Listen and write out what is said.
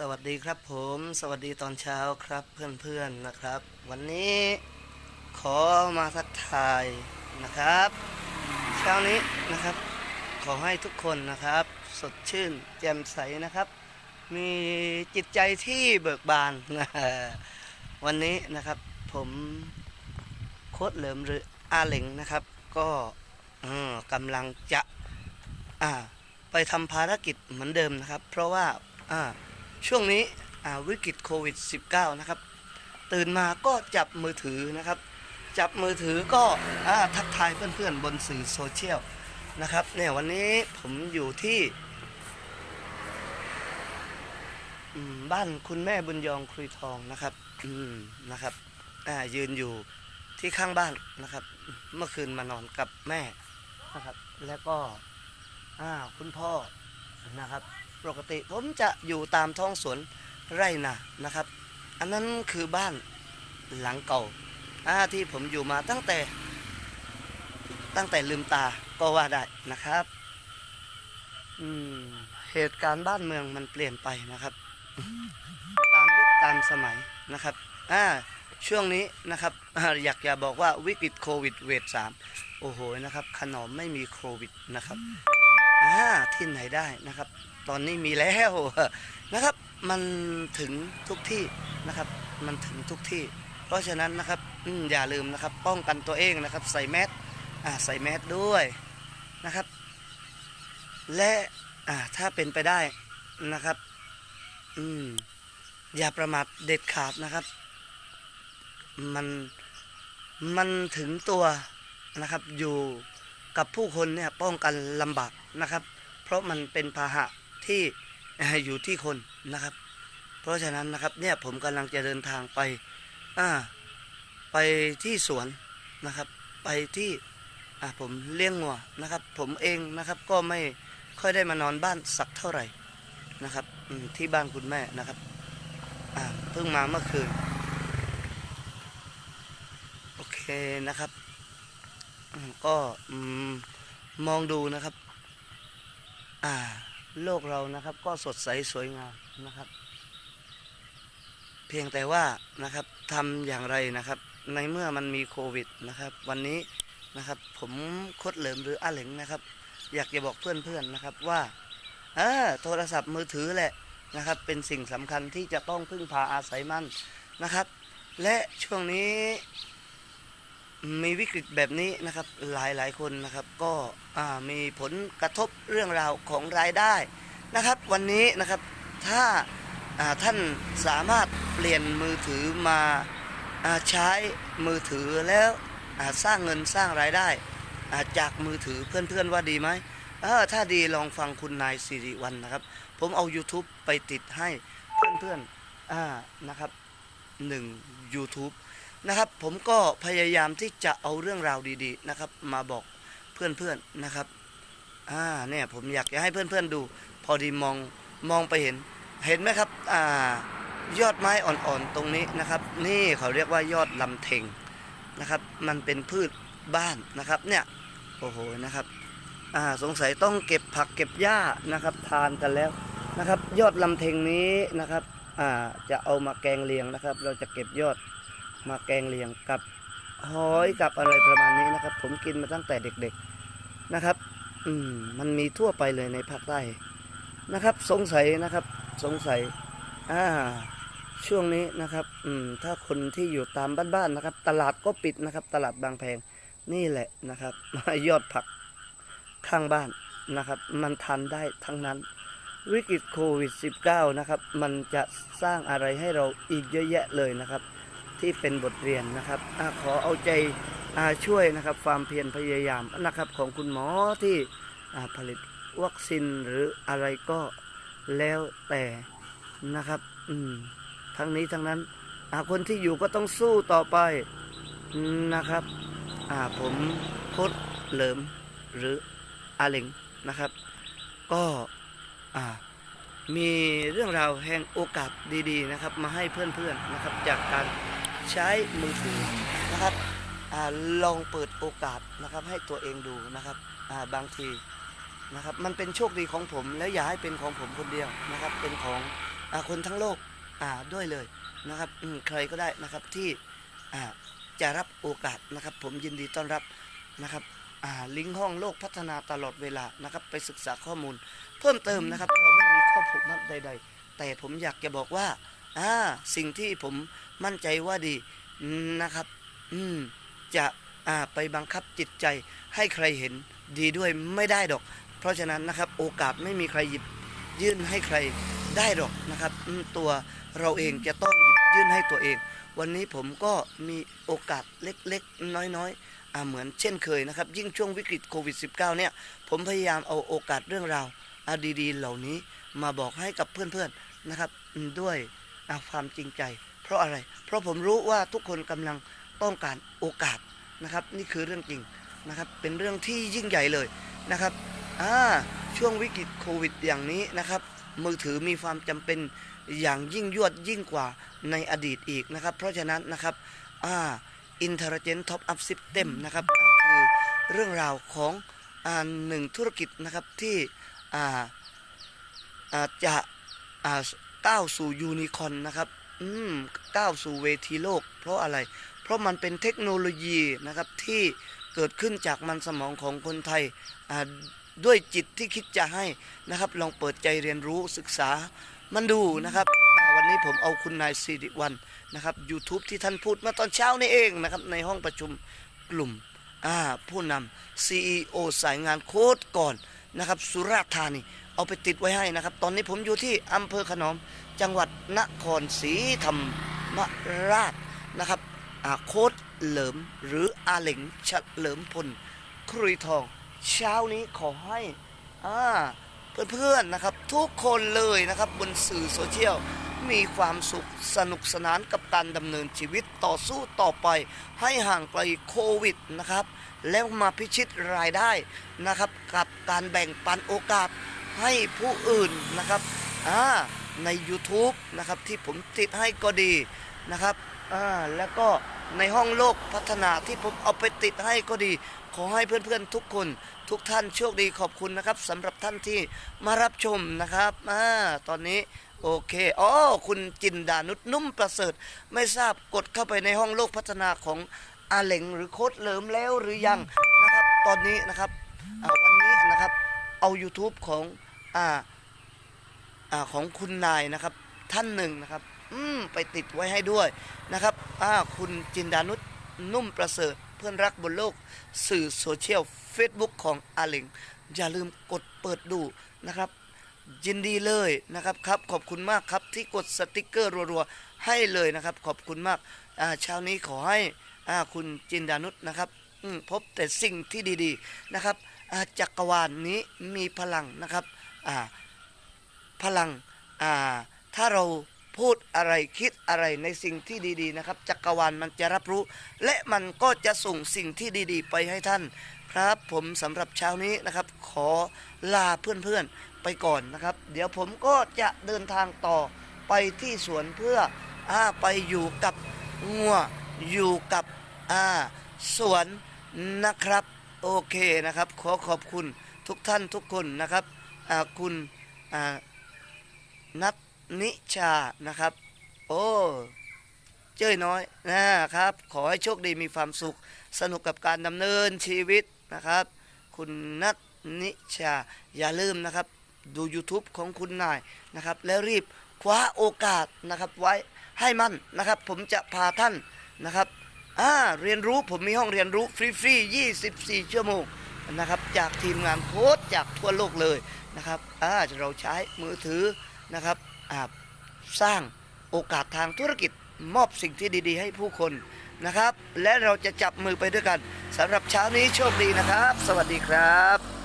สวัสดีครับผม สวัสดีตอนเช้าครับเพื่อนๆนะครับ วันนี้ขอมาทักทายนะครับ เช้านี้นะครับ ขอให้ทุกคนนะครับ สดชื่นแจ่มใสนะครับ มีจิตใจที่เบิกบานวันนี้นะครับผมโค้ดเหลิมหรืออาเหลงนะครับ ก็กำลังจะไปทำภารกิจเหมือนเดิมนะครับ เพราะว่าอ่า ช่วงนี้วิกฤตโควิด -19 นะครับ ตื่นมาก็จับมือถือนะครับ จับมือถือก็ทักทายเพื่อนๆ บนสื่อโซเชียลนะครับเนี่ยวันนี้ผมอยู่ที่ บ้านคุณแม่บุญยองครุยทองนะครับนะครับยืนอยู่ที่ข้างบ้านนะครับ เมื่อคืนมานอนกับแม่นะครับ แล้วก็คุณพ่อนะครับ ปกติผมจะอยู่ตามท้องสวนไร่นานะครับ อันนั้นคือบ้านหลังเก่าที่ผมอยู่มาตั้งแต่ตั้งแต่ลืมตาก็ว่าได้นะครับเหตุการณ์บ้านเมืองมันเปลี่ยนไปนะครับ ตามยุคตามสมัยนะครับอ่าช่วงนี้นะครับอ่าอยากจะบอกว่าวิกฤตโควิดเวทสามโอ้โหนะครับขนมไม่มีโควิดนะครับ อ่าที่ไหนได้นะครับ ตอนนี้มีแล้วนะครับ มันถึงทุกที่นะครับ มันถึงทุกที่ เพราะฉะนั้นนะครับออย่าลืมนะครับ ป้องกันตัวเองนะครับ ใส่แมสอ่าใส่แมสด้วยนะครับ และอ่าถ้าเป็นไปได้นะครับ อืมอย่าประมาทเด็ดขาดนะครับ มันมันถึงตัวนะครับอยู่กับผู้คนเนี่ยป้องกันลำบาก นะครับ เพราะมันเป็นพาหะที่อยู่ที่คนนะครับ เพราะฉะนั้นนะครับเนี่ยผมกำลังจะเดินทางไปอ่าไปที่สวนนะครับ ไปที่อ่าผมเลี้ยงงัวนะครับ ผมเองนะครับก็ไม่ค่อยได้มานอนบ้านสักเท่าไหร่นะครับที่บ้านคุณแม่นะครับอ่าเพิ่งมาเมื่อคืนโอเคนะครับ ก็มองดูนะครับ โลกเรานะครับก็สดใสสวยงามนะครับ เพียงแต่ว่านะครับทำอย่างไรนะครับ ในเมื่อมันมีโควิดนะครับ วันนี้นะครับผมโคดเหลิมหรืออาเหลงนะครับ อยากจะบอกเพื่อนๆนะครับว่าเออโทรศัพท์มือถือแหละนะครับ เป็นสิ่งสำคัญที่จะต้องพึ่งพาอาศัยมันนะครับ และช่วงนี้ มีวิกฤตแบบนี้นะครับหลายหลายคนนะครับ ก็มีผลกระทบเรื่องราวของรายได้นะครับ วันนี้นะครับถ้าท่านสามารถเปลี่ยนมือถือมาอาใช้มือถือแล้วสร้างเงินสร้างรายได้าจากมือถือเพื่อนๆว่าดีไหมถ้าดีลองฟังคุณนายสิริวัลนะครับ ผมเอา YouTube ไปติดให้เพื่อนๆนะครับหนึ่ง YouTube นะครับ ผมก็พยายามที่จะเอาเรื่องราวดีๆนะครับ มาบอกเพื่อนๆนะครับอ่าเนี่ยผมอยากจะให้เพื่อนๆดู พอดีมองมองไปเห็น เห็นไหมครับอ่ายอดไม้อ่อนๆตรงนี้นะครับ นี่เขาเรียกว่ายอดลำเทงนะครับ มันเป็นพืชบ้านนะครับ เนี่ยโอ้โหนะครับอ่าสงสัยต้องเก็บผักเก็บหญ้านะครับ ทานกันแล้วนะครับ ยอดลำเทงนี้นะครับอ่าจะเอามาแกงเลียงนะครับ เราจะเก็บยอด มาแกงเลียงกับหอยกับอะไรประมาณนี้นะครับ ผมกินมาตั้งแต่เด็กๆนะครับ อืมมันมีทั่วไปเลยในภาคใต้นะครับ สงสัยนะครับ สงสัยอ่าช่วงนี้นะครับ อืม ถ้าคนที่อยู่ตามบ้านๆนะครับ ตลาดก็ปิดนะครับ ตลาดบางแพงนี่แหละนะครับ ยอดผักข้างบ้านนะครับ มันทานได้ทั้งนั้น วิกฤตโควิด -19 นะครับ มันจะสร้างอะไรให้เราอีกเยอะแยะเลยนะครับ ที่เป็นบทเรียนนะครับอขอเอาใจช่วยนะครับความเพียรพยายามนะครับของคุณหมอที่ผลิตวัคซีนหรืออะไรก็แล้วแต่นะครับอืมทั้งนี้ทั้งนั้นคนที่อยู่ก็ต้องสู้ต่อไปนะครับผมโคดเหลิมหรืออาเหลงนะครับ ก็มีเรื่องราวแห่งโอกาสดีๆนะครับ มาให้เพื่อนๆนะครับจากการ ใช้มือถือนะครับอลองเปิดโอกาสนะครับให้ตัวเองดูนะครับาบางทีนะครับมันเป็นโชคดีของผมแล้วอย่าให้เป็นของผมคนเดียวนะครับ เป็นของอคนทั้งโลกด้วยเลยนะครับใครก็ได้นะครับที่จะรับโอกาสนะครับ ผมยินดีต้อนรับนะครับลิงก์ห้องโลกพัฒนาตลอดเวลานะครับ ไปศึกษาข้อมูล เพิ่มเติมนะครับเราไม่มีข้อผูกมัดใด ๆ แต่ผมอยากจะบอกว่า อ่าสิ่งที่ผมมั่นใจว่าดีนะครับ อืมจะอ่าไปบังคับจิตใจให้ใครเห็นดีด้วยไม่ได้ดอก เพราะฉะนั้นนะครับโอกาสไม่มีใครหยิบยื่นให้ใครได้หรอกนะครับตัวเราเองจะต้องหยิบยื่นให้ตัวเอง วันนี้ผมก็มีโอกาสเล็กๆ น้อยๆอ่าเหมือนเช่นเคยนะครับ ยิ่งช่วงวิกฤตโควิด -19 เนี่ย ผมพยายามเอาโอกาสเรื่องราวอดีๆ เหล่านี้มาบอกให้กับเพื่อนๆนะครับด้วย อ่าความจริงใจ เพราะอะไร เพราะผมรู้ว่าทุกคนกำลังต้องการโอกาสนะครับ นี่คือเรื่องจริงนะครับ เป็นเรื่องที่ยิ่งใหญ่เลยนะครับอ่าช่วงวิกฤตโควิดอย่างนี้นะครับ มือถือมีความจำเป็นอย่างยิ่งยวดยิ่งกว่าในอดีตอีกนะครับ เพราะฉะนั้นนะครับอ่า Intelligent Top Up System นะครับคือเรื่องราวของอ่าหนึ่งธุรกิจนะครับที่อ่าอ่าจะอ่า ก้าวสู่ยูนิคอนนะครับอืมก้าวสู่เวทีโลก เพราะอะไร เพราะมันเป็นเทคโนโลยีนะครับที่เกิดขึ้นจากมันสมองของคนไทยด้วยจิตที่คิดจะให้นะครับ ลองเปิดใจเรียนรู้ศึกษามันดูนะครับวันนี้ผมเอาคุณนายสิริวัลนะครับ YouTube ที่ท่านพูดมาตอนเช้านี่เองนะครับ ในห้องประชุมกลุ่มผู้นำ CEO สายงานโค้ดก่อนนะครับ สุราษฎร์ธานี เอาไปติดไว้ให้นะครับ ตอนนี้ผมอยู่ที่อำเภอขนอมจังหวัดนครศรีธรรมราชนะครับโค้ดเหลิมหรืออาเหลงเฉลิมพลครุยทอง เช้านี้ขอให้อ่าเพื่อนๆนะครับ ทุกคนเลยนะครับบนสื่อโซเชียลมีความสุขสนุกสนานกับการดำเนินชีวิตต่อสู้ต่อไป ให้ห่างไกลโควิดนะครับ แล้วมาพิชิตรายได้นะครับ กับการแบ่งปันโอกาส ให้ผู้อื่นนะครับอ่าใน YouTube นะครับที่ผมติดให้ก็ดีนะครับอ่าแล้วก็ในห้องโลกพัฒนาที่ผมเอาไปติดให้ก็ดี ขอให้เพื่อนๆทุกคน ทุกท่านโชคดีขอบคุณนะครับสำหรับท่านที่มารับชมนะครับอ่าตอนนี้โอเคอ๋อคุณจินดานุชนุ่มประเสริฐ ไม่ทราบกดเข้าไปในห้องโลกพัฒนาของอาเหลงหรือโคดเหลิมแล้วหรือยังนะครับ ตอนนี้นะครับอ่าวันนี้นะครับเอา YouTube ของ อ่าอ่าของคุณนายนะครับท่านหนึ่งนะครับ อืมไปติดไว้ให้ด้วยนะครับอ่าคุณจินดานุชนุ่มประเสริฐเพื่อนรักบนโลก สื่อโซเชียล Facebook ของอาเหลงอย่าลืมกดเปิดดูนะครับ ยินดีเลยนะครับครับ ขอบคุณมากครับที่กดสติกเกอร์รัวๆให้เลยนะครับ ขอบคุณมากอ่าเช้านี้ขอให้อ่าคุณจินดานุษนะครับพบแต่สิ่งที่ดีๆนะครับจักรวาลนนี้มีพลังนะครับ พลังถ้าเราพูดอะไรคิดอะไรในสิ่งที่ดีๆนะครับ จักรวาลมันจะรับรู้ และมันก็จะส่งสิ่งที่ดีๆ ไปให้ท่านครับผมสำหรับเช้านี้นะครับ ขอลาเพื่อนๆไปก่อนนะครับ เดี๋ยวผมก็จะเดินทางต่อไปที่สวนเพื่ออไปอยู่กับงัวอยู่กับสวนนะครับ โอเคนะครับ ขอขอบคุณทุกท่านทุกคนนะครับ คุณนัทนิชานะครับ โอ้เจ้ยน้อยนะครับ ขอให้โชคดีมีความสุข สนุกกับการดำเนินชีวิตนะครับ คุณนัทนิชา อย่าลืมนะครับ ดู YouTube ของคุณนายนะครับ แล้วรีบคว้าโอกาสนะครับไว้ให้มันนะครับ ผมจะพาท่านนะครับอ่าเรียนรู้ผมมีห้องเรียนรู้ฟรีๆ24 ชั่วโมง นะครับ จากทีมงานโค้ชจากทั่วโลกเลยนะครับอ่าเราใช้มือถือนะครับอ่าสร้างโอกาสทางธุรกิจมอบสิ่งที่ดี ๆ ให้ผู้คนนะครับ และเราจะจับมือไปด้วยกันสำหรับเช้านี้โชคดีนะครับ สวัสดีครับ